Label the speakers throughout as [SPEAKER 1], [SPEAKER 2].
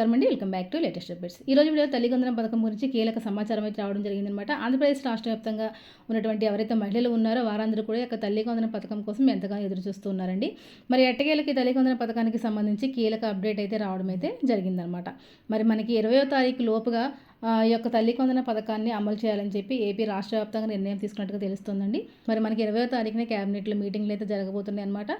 [SPEAKER 1] నమస్కారం అండి. Welcome back to latest updates. ఈ రోజు వీడియో తల్లిదండ్రుల పథకం గురించి కీలక సమాచారం అయితే రావడం జరిగిందనమాట ఆంధ్రప్రదేశ్ రాష్ట్ర వ్యాప్తంగా ఉన్నటువంటి ఎవరైతే మహిళలు ఉన్నారో వారందరూ కూడా యొక్క తల్లిగొందరం పథకం కోసం ఎంతగానో ఎదురు చూస్తున్నారండి మరి ఎట్టకేలకి తల్లిగొందరం పథకానికి సంబంధించి కీలక అప్డేట్ అయితే రావడం అయితే జరిగిందనమాట మరి మనకి ఇరవయో తారీఖు లోపుగా ఈ యొక్క తల్లి కొందన పథకాన్ని అమలు చేయాలని చెప్పి ఏపీ రాష్ట్ర వ్యాప్తంగా నిర్ణయం తీసుకున్నట్టుగా తెలుస్తుందండి. మరి మనకి ఇరవై తారీఖున క్యాబినెట్లో మీటింగ్లు అయితే జరగబోతున్నాయి అనమాట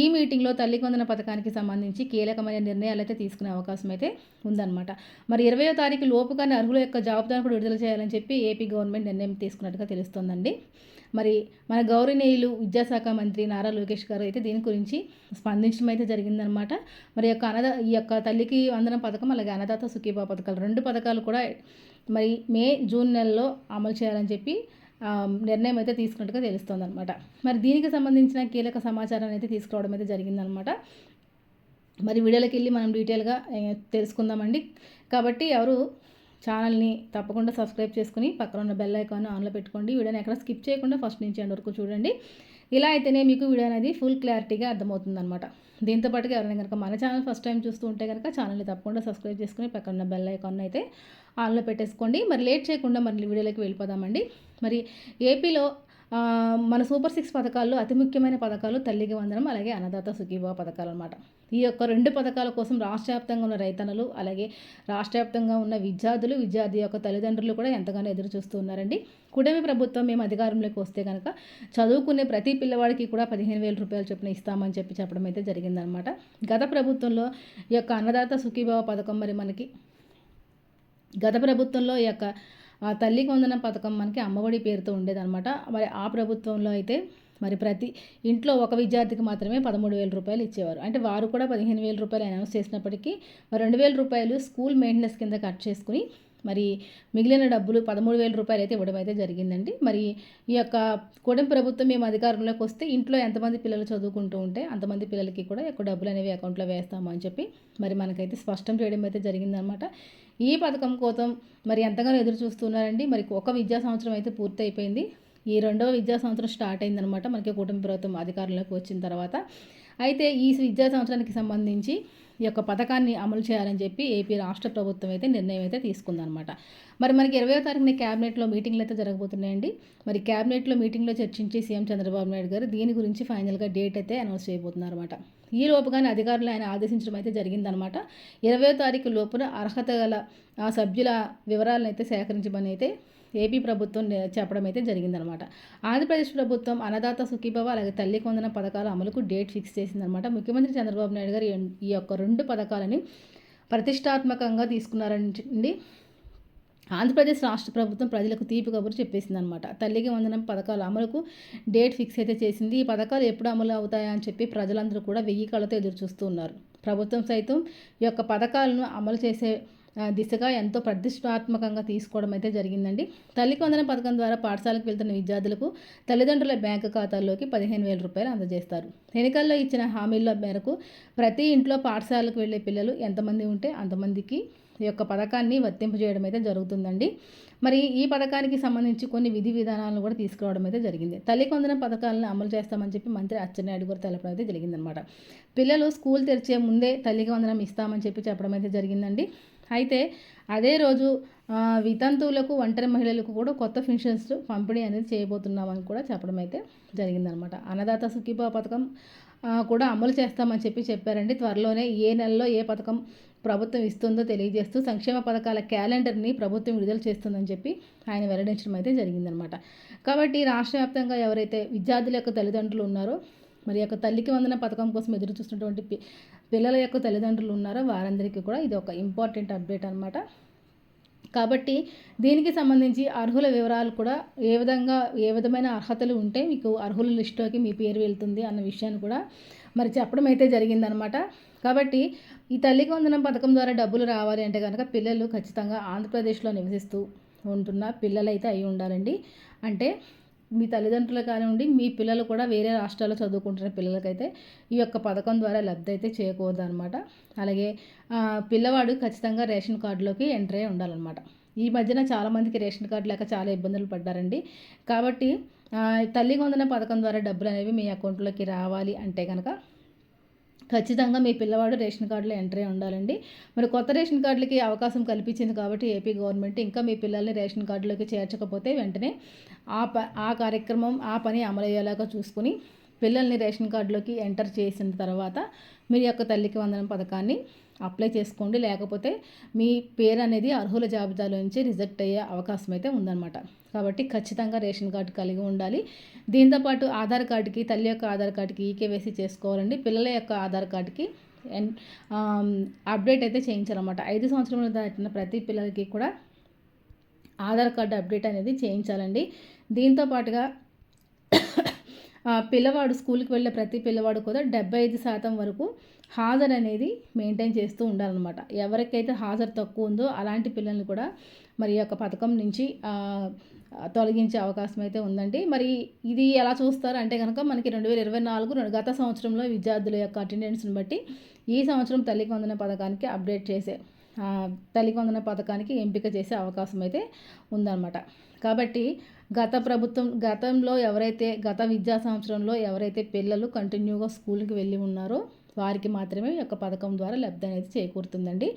[SPEAKER 1] ఈ మీటింగ్లో తల్లి కొందన పథకానికి సంబంధించి కీలకమైన నిర్ణయాలు అయితే తీసుకునే అవకాశం అయితే ఉందన్నమాట. మరి ఇరవయో తారీఖు లోపుగానే అర్హుల యొక్క జాబితాను కూడా విడుదల చేయాలని చెప్పి ఏపీ గవర్నమెంట్ నిర్ణయం తీసుకున్నట్టుగా తెలుస్తుందండి. మరి మన గౌరవనీయులు విద్యాశాఖ మంత్రి నారా లోకేష్ గారు అయితే దీని గురించి స్పందించడం అయితే జరిగిందనమాట మరి యొక్క అన్నద ఈ యొక్క తల్లికి వందనం పథకం అలాగే అన్నదాత సుఖీభా పథకాలు రెండు పథకాలు కూడా మరి మే జూన్ నెలలో అమలు చేయాలని చెప్పి నిర్ణయం అయితే తీసుకున్నట్టుగా తెలుస్తుంది అనమాట మరి దీనికి సంబంధించిన కీలక సమాచారం అయితే తీసుకురావడం అయితే జరిగిందనమాట మరి వీడియోలోకి వెళ్ళి మనం డీటెయిల్గా తెలుసుకుందామండి. కాబట్టి ఎవరు ఛానల్ని తప్పకుండా సబ్స్క్రైబ్ చేసుకుని పక్కన ఉన్న బెల్ ఐకాన్ ఆన్లో పెట్టుకోండి. వీడియోని ఎక్కడ స్కిప్ చేయకుండా ఫస్ట్ నుంచి ఎండ్ వరకు చూడండి. ఇలా అయితేనే మీకు వీడియో అనేది ఫుల్ క్లారిటీగా అర్థమవుతుంది అనమాట పాటుగా ఎవరైనా కనుక మన ఛానల్ ఫస్ట్ టైం చూస్తూ ఉంటే కనుక ఛానల్ని తప్పకుండా సబ్స్క్రైబ్ చేసుకుని పక్కన ఉన్న బెల్ ఐకాన్ అయితే ఆన్లో పెట్టేసుకోండి. మరి లేట్ చేయకుండా మరి వీడియోలోకి వెళ్ళిపోదామండి. మరి ఏపీలో మన సూపర్ సిక్స్ పథకాల్లో అతి ముఖ్యమైన పథకాలు తల్లికి వందనం అలాగే అన్నదాత సుఖీభావ పథకాలు అనమాట ఈ యొక్క రెండు పథకాల కోసం రాష్ట్ర వ్యాప్తంగా ఉన్న రైతన్నలు అలాగే రాష్ట్ర వ్యాప్తంగా ఉన్న విద్యార్థులు విద్యార్థి యొక్క తల్లిదండ్రులు కూడా ఎంతగానో ఎదురు చూస్తూ ఉన్నారండి. కుటుంబ ప్రభుత్వం మేము అధికారంలోకి వస్తే కనుక చదువుకునే ప్రతి పిల్లవాడికి కూడా పదిహేను వేల రూపాయలు చొప్పున ఇస్తామని చెప్పి చెప్పడం అయితే జరిగిందనమాట గత ప్రభుత్వంలో ఈ యొక్క అన్నదాత సుఖీభావ పథకం మరి మనకి గత ప్రభుత్వంలో ఈ యొక్క ఆ తల్లి వందన పథకం మనకి అమ్మఒడి పేరుతో ఉండేదన్నమాట. మరి ఆ ప్రభుత్వంలో అయితే మరి ప్రతి ఇంట్లో ఒక విద్యార్థికి మాత్రమే పదమూడు వేల రూపాయలు ఇచ్చేవారు. అంటే వారు కూడా పదిహేను వేల రూపాయలు అనౌన్స్ చేసినప్పటికీ మరి రెండు వేల రూపాయలు స్కూల్ మెయింటెనెన్స్ కింద కట్ చేసుకుని మరి మిగిలిన డబ్బులు పదమూడు వేల రూపాయలు అయితే ఇవ్వడం అయితే జరిగిందండి. మరి ఈ యొక్క కూటమి ప్రభుత్వం మేము అధికారంలోకి వస్తే ఇంట్లో ఎంతమంది పిల్లలు చదువుకుంటూ ఉంటే అంతమంది పిల్లలకి కూడా ఎక్కువ డబ్బులు అనేవి అకౌంట్లో వేస్తాము అని చెప్పి మరి మనకైతే స్పష్టం చేయడం అయితే జరిగిందనమాట ఈ పథకం కోసం మరి ఎంతగానో ఎదురు చూస్తున్నారండి. మరి ఒక విద్యా సంవత్సరం అయితే పూర్తయిపోయింది. ఈ రెండవ విద్యా సంవత్సరం స్టార్ట్ అయిందనమాట మనకి కుటుంబ ప్రభుత్వం అధికారంలోకి వచ్చిన తర్వాత అయితే ఈ విద్యా సంవత్సరానికి సంబంధించి ఈ యొక్క పథకాన్ని అమలు చేయాలని చెప్పి ఏపీ రాష్ట్ర ప్రభుత్వం అయితే నిర్ణయం అయితే తీసుకుందనమాట మరి మనకి ఇరవై తారీఖున క్యాబినెట్లో మీటింగ్లు అయితే జరగబోతున్నాయండి. మరి క్యాబినెట్లో మీటింగ్లో చర్చించి సీఎం చంద్రబాబు నాయుడు గారు దీని గురించి ఫైనల్గా డేట్ అయితే అనౌన్స్ చేయబోతున్నారన్నమాట. ఈ లోపుగానే అధికారులు ఆయన ఆదేశించడం అయితే జరిగిందనమాట ఇరవై తారీఖు లోపున అర్హత గల ఆ సభ్యుల వివరాలను అయితే సేకరించమని అయితే ఏపీ ప్రభుత్వం చెప్పడం అయితే జరిగిందనమాట. ఆంధ్రప్రదేశ్ ప్రభుత్వం అన్నదాత సుఖీభవ అలాగే తల్లి కొందన పథకాల అమలుకు డేట్ ఫిక్స్ చేసిందనమాట. ముఖ్యమంత్రి చంద్రబాబు నాయుడు గారు ఈ- యొక్క రెండు పథకాలని ప్రతిష్టాత్మకంగా తీసుకున్నారండి ఆంధ్రప్రదేశ్ రాష్ట్ర ప్రభుత్వం ప్రజలకు తీపి కబురు చెప్పేసింది అనమాట తల్లికి వందనం పథకాల అమలుకు డేట్ ఫిక్స్ అయితే చేసింది. ఈ పథకాలు ఎప్పుడు అమలు అవుతాయా అని చెప్పి ప్రజలందరూ కూడా వెయ్యి కళ్ళతో ఎదురు చూస్తూ ఉన్నారు. ప్రభుత్వం సైతం ఈ యొక్క పథకాలను అమలు చేసే దిశగా ఎంతో ప్రతిష్టాత్మకంగా తీసుకోవడం అయితే జరిగిందండి. తల్లి వందనం పథకం ద్వారా పాఠశాలకు వెళ్తున్న విద్యార్థులకు తల్లిదండ్రుల బ్యాంకు ఖాతాల్లోకి పదిహేను వేల రూపాయలు అందజేస్తారు. ఎన్నికల్లో ఇచ్చిన హామీల మేరకు ప్రతి ఇంట్లో పాఠశాలకు వెళ్ళే పిల్లలు ఎంతమంది ఉంటే అంతమందికి ఈ యొక్క పథకాన్ని వర్తింపజేయడం అయితే జరుగుతుందండి. మరి ఈ పథకానికి సంబంధించి కొన్ని విధి విధానాలను కూడా తీసుకురావడం అయితే జరిగింది. తల్లి కొందన పథకాలను అమలు చేస్తామని చెప్పి మంత్రి అచ్చెన్నాయుడు గారు తెలపడం అయితే జరిగిందనమాట పిల్లలు స్కూల్ తెరిచే ముందే తల్లికి వందనం ఇస్తామని చెప్పి చెప్పడం అయితే జరిగిందండి. అయితే అదే రోజు వితంతువులకు ఒంటరి మహిళలకు కూడా కొత్త పెన్షన్స్ పంపిణీ అనేది చేయబోతున్నామని కూడా చెప్పడం అయితే జరిగిందనమాట. అన్నదాత సుఖీభా పథకం కూడా అమలు చేస్తామని చెప్పి చెప్పారండి. త్వరలోనే ఏ నెలలో ఏ పథకం ప్రభుత్వం ఇస్తుందో తెలియజేస్తూ సంక్షేమ పథకాల క్యాలెండర్ని ప్రభుత్వం విడుదల చేస్తుందని చెప్పి ఆయన వెల్లడించడం అయితే జరిగిందనమాట. కాబట్టి రాష్ట్ర వ్యాప్తంగా ఎవరైతే విద్యార్థుల యొక్క తల్లిదండ్రులు ఉన్నారో మరి యొక్క తల్లికి వందన పథకం కోసం ఎదురు చూస్తున్నటువంటి పిల్లల యొక్క తల్లిదండ్రులు ఉన్నారో? వారందరికీ కూడా ఇది ఒక ఇంపార్టెంట్ అప్డేట్ అనమాట కాబట్టి దీనికి సంబంధించి అర్హుల వివరాలు కూడా ఏ విధంగా ఏ విధమైన అర్హతలు ఉంటే మీకు అర్హుల లిస్టులోకి మీ పేరు వెళ్తుంది అన్న విషయాన్ని కూడా మరి చెప్పడం అయితే జరిగిందనమాట కాబట్టి ఈ తల్లికి వందనం పథకం ద్వారా డబ్బులు రావాలి అంటే కనుక పిల్లలు ఖచ్చితంగా ఆంధ్రప్రదేశ్లో నివసిస్తూ ఉంటున్న పిల్లలైతే అయి ఉండాలండి. అంటే మీ తల్లిదండ్రులు కానివ్వండి మీ పిల్లలు కూడా వేరే రాష్ట్రాల్లో చదువుకుంటున్న పిల్లలకైతే ఈ యొక్క పథకం ద్వారా లబ్ధి అయితే చేయకూడదు అనమాట అలాగే పిల్లవాడు ఖచ్చితంగా రేషన్ కార్డులోకి ఎంటర్ అయి ఉండాలన్నమాట. ఈ మధ్యన చాలామందికి రేషన్ కార్డు లేక చాలా ఇబ్బందులు పడ్డారండి. కాబట్టి తల్లి వందన పథకం ద్వారా డబ్బులు అనేవి మీ అకౌంట్లోకి రావాలి అంటే కనుక ఖచ్చితంగా మీ పిల్లవాడు రేషన్ కార్డులో ఎంట్రీ ఉండాలండి. మరి కొత్త రేషన్ కార్డులకి అవకాశం కల్పించింది కాబట్టి ఏపీ గవర్నమెంట్ ఇంకా మీ పిల్లల్ని రేషన్ కార్డులోకి చేర్చకపోతే వెంటనే ఆ ప ఆ కార్యక్రమం ఆ పని అమలయ్యేలాగా చూసుకుని పిల్లల్ని రేషన్ కార్డులోకి ఎంటర్ చేసిన తర్వాత మీ యొక్క తల్లికి వందనం పథకాన్ని అప్లై చేసుకోండి. లేకపోతే మీ పేరు అనేది అర్హుల జాబితాలో నుంచి రిజెక్ట్ అయ్యే అవకాశం అయితే ఉందన్నమాట. కాబట్టి ఖచ్చితంగా రేషన్ కార్డు కలిగి ఉండాలి. దీంతోపాటు ఆధార్ కార్డుకి తల్లి యొక్క ఆధార్ కార్డుకి ఈకేవైసీ చేసుకోవాలండి. పిల్లల యొక్క ఆధార్ కార్డుకి అప్డేట్ అయితే చేయించాలన్నమాట. ఐదు సంవత్సరంలో దాటిన ప్రతి పిల్లలకి కూడా ఆధార్ కార్డు అప్డేట్ అనేది చేయించాలండి. దీంతో పాటుగా పిల్లవాడు స్కూల్కి వెళ్ళే ప్రతి పిల్లవాడు కూడా డెబ్బై ఐదు శాతం వరకు హాజరు అనేది మెయింటైన్ చేస్తూ ఉండాలన్నమాట. ఎవరికైతే హాజరు తక్కువ ఉందో అలాంటి పిల్లల్ని కూడా మరి యొక్క పథకం నుంచి తొలగించే అవకాశం అయితే ఉందండి. మరి ఇది ఎలా చూస్తారు అంటే కనుక మనకి రెండు వేల ఇరవై నాలుగు గత సంవత్సరంలో విద్యార్థుల యొక్క అటెండెన్స్ని బట్టి ఈ సంవత్సరం తల్లికి వందన పథకానికి అప్డేట్ చేసే తల్లికి వందన పథకానికి ఎంపిక చేసే అవకాశం అయితే ఉందన్నమాట. కాబట్టి గత ప్రభుత్వం గతంలో ఎవరైతే గత విద్యా సంవత్సరంలో ఎవరైతే పిల్లలు కంటిన్యూగా స్కూల్కి వెళ్ళి ఉన్నారో వారికి మాత్రమే ఈ యొక్క పథకం ద్వారా లబ్ధి అనేది చేకూరుతుందండి.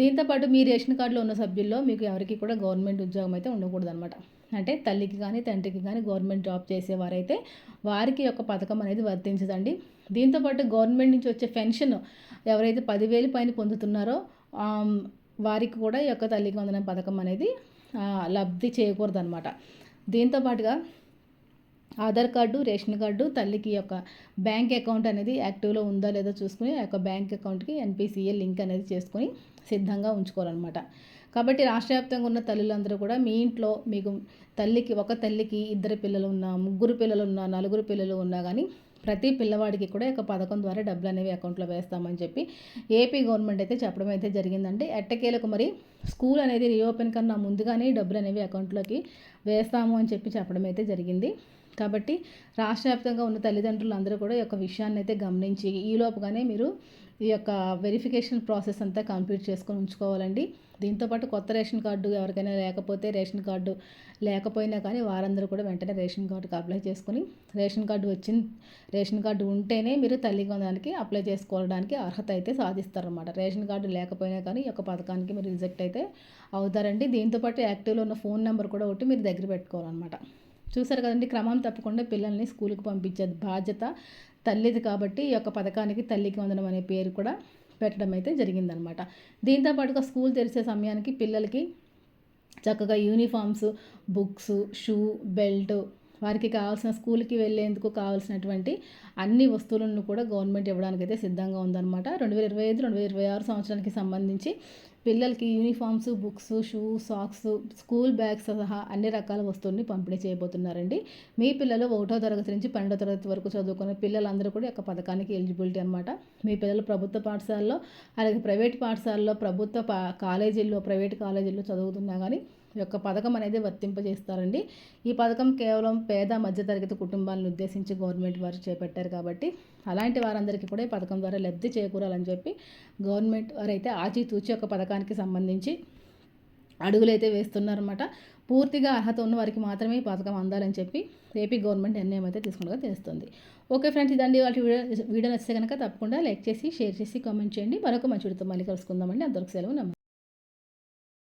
[SPEAKER 1] దీంతోపాటు మీ రేషన్ కార్డులో ఉన్న సభ్యుల్లో మీకు ఎవరికి కూడా గవర్నమెంట్ ఉద్యోగం అయితే ఉండకూడదు అనమాట అంటే తల్లికి కానీ తండ్రికి కానీ గవర్నమెంట్ జాబ్ చేసేవారైతే వారికి యొక్క పథకం అనేది వర్తించదండి. దీంతోపాటు గవర్నమెంట్ నుంచి వచ్చే పెన్షన్ ఎవరైతే పదివేలు పైన పొందుతున్నారో వారికి కూడా ఈ యొక్క తల్లికి వందన పథకం అనేది లబ్ధి చేయకూడదు అనమాట దీంతో పాటుగా ఆధార్ కార్డు రేషన్ కార్డు తల్లికి యొక్క బ్యాంక్ అకౌంట్ అనేది యాక్టివ్లో ఉందా లేదో చూసుకుని ఆ యొక్క బ్యాంక్ అకౌంట్కి ఎన్పిసిఏ లింక్ అనేది చేసుకొని సిద్ధంగా ఉంచుకోవాలన్నమాట. కాబట్టి రాష్ట్ర వ్యాప్తంగా ఉన్న తల్లులందరూ కూడా మీ ఇంట్లో మీకు తల్లికి ఒక తల్లికి ఇద్దరు పిల్లలు ఉన్నా ముగ్గురు పిల్లలు ఉన్నా నలుగురు పిల్లలు ఉన్నా కానీ ప్రతి పిల్లవాడికి కూడా ఒక పథకం ద్వారా డబ్బులు అనేవి అకౌంట్లో వేస్తామని చెప్పి ఏపీ గవర్నమెంట్ అయితే చెప్పడం అయితే జరిగిందండి. ఎట్టకేలకు మరి స్కూల్ అనేది రీఓపెన్ కన్నా ముందుగానే డబ్బులు అనేవి అకౌంట్లోకి వేస్తాము అని చెప్పి చెప్పడం అయితే జరిగింది. కాబట్టి రాష్ట్ర వ్యాప్తంగా ఉన్న తల్లిదండ్రులు అందరూ కూడా ఈ యొక్క విషయాన్ని అయితే గమనించి ఈలోపుగానే మీరు ఈ యొక్క వెరిఫికేషన్ ప్రాసెస్ అంతా కంప్లీట్ చేసుకొని ఉంచుకోవాలండి. దీంతోపాటు కొత్త రేషన్ కార్డు ఎవరికైనా లేకపోతే రేషన్ కార్డు లేకపోయినా కానీ వారందరూ కూడా వెంటనే రేషన్ కార్డుకి అప్లై చేసుకుని రేషన్ కార్డు వచ్చిన రేషన్ కార్డు ఉంటేనే మీరు తల్లి కొందానికి అప్లై చేసుకోవడానికి అర్హత అయితే సాధిస్తారన్నమాట. రేషన్ కార్డు లేకపోయినా కానీ ఈ యొక్క పథకానికి మీరు రిజెక్ట్ అయితే అవుతారండి. దీంతోపాటు యాక్టివ్లో ఉన్న ఫోన్ నెంబర్ కూడా ఒకటి మీరు దగ్గర పెట్టుకోవాలన్నమాట. చూసారు కదండి క్రమం తప్పకుండా పిల్లల్ని స్కూల్కి పంపించే బాధ్యత తల్లిది కాబట్టి ఈ యొక్క పథకానికి తల్లికి వందనం అనే పేరు కూడా పెట్టడం అయితే జరిగిందనమాట. దీంతో పాటుగా స్కూల్ తెరిచే సమయానికి పిల్లలకి చక్కగా యూనిఫామ్స్ బుక్స్ షూ బెల్ట్ వారికి కావాల్సిన స్కూల్కి వెళ్ళేందుకు కావాల్సినటువంటి అన్ని వస్తువులను కూడా గవర్నమెంట్ ఇవ్వడానికి అయితే సిద్ధంగా ఉందన్నమాట. రెండు వేల ఇరవై ఐదు రెండు వేల ఇరవై ఆరు సంవత్సరానికి సంబంధించి పిల్లలకి uniforms books shoe socks school bags సహా అన్ని రకాల వస్తువుల్ని పంపిణీ చేయబోతున్నారండి. మీ పిల్లలు ఒకటో తరగతి నుంచి పన్నెండో తరగతి వరకు చదువుకునే పిల్లలందరూ కూడా యొక్క పథకానికి ఎలిజిబిలిటీ అనమాట మీ పిల్లలు ప్రభుత్వ పాఠశాలలో అలాగే ప్రైవేట్ పాఠశాలలో ప్రభుత్వ పా కాలేజీల్లో ప్రైవేట్ కాలేజీల్లో చదువుతున్నా కానీ యొక్క పథకం అనేది వర్తింపజేస్తారండి. ఈ పథకం కేవలం పేద మధ్యతరగతి కుటుంబాలను ఉద్దేశించి గవర్నమెంట్ వారు చేపట్టారు కాబట్టి అలాంటి వారందరికీ కూడా ఈ పథకం ద్వారా లబ్ధి చేకూరాలని చెప్పి గవర్నమెంట్ వారు అయితే ఆచితూచి ఒక పథకానికి సంబంధించి అడుగులైతే వేస్తున్నారన్నమాట. పూర్తిగా అర్హత ఉన్న వారికి మాత్రమే ఈ పథకం అందాలని చెప్పి ఏపీ గవర్నమెంట్ నిర్ణయం అయితే తీసుకున్నగా తెలుస్తుంది. ఓకే ఫ్రెండ్స్ ఇదండి వాళ్ళ వీడియో వీడియో నచ్చితే కనుక తప్పకుండా లైక్ చేసి షేర్ చేసి కామెంట్ చేయండి. మరొక మంచి వీడితో మళ్ళీ కలుసుకుందామండి. అందరికి సెలవు నమ్మకం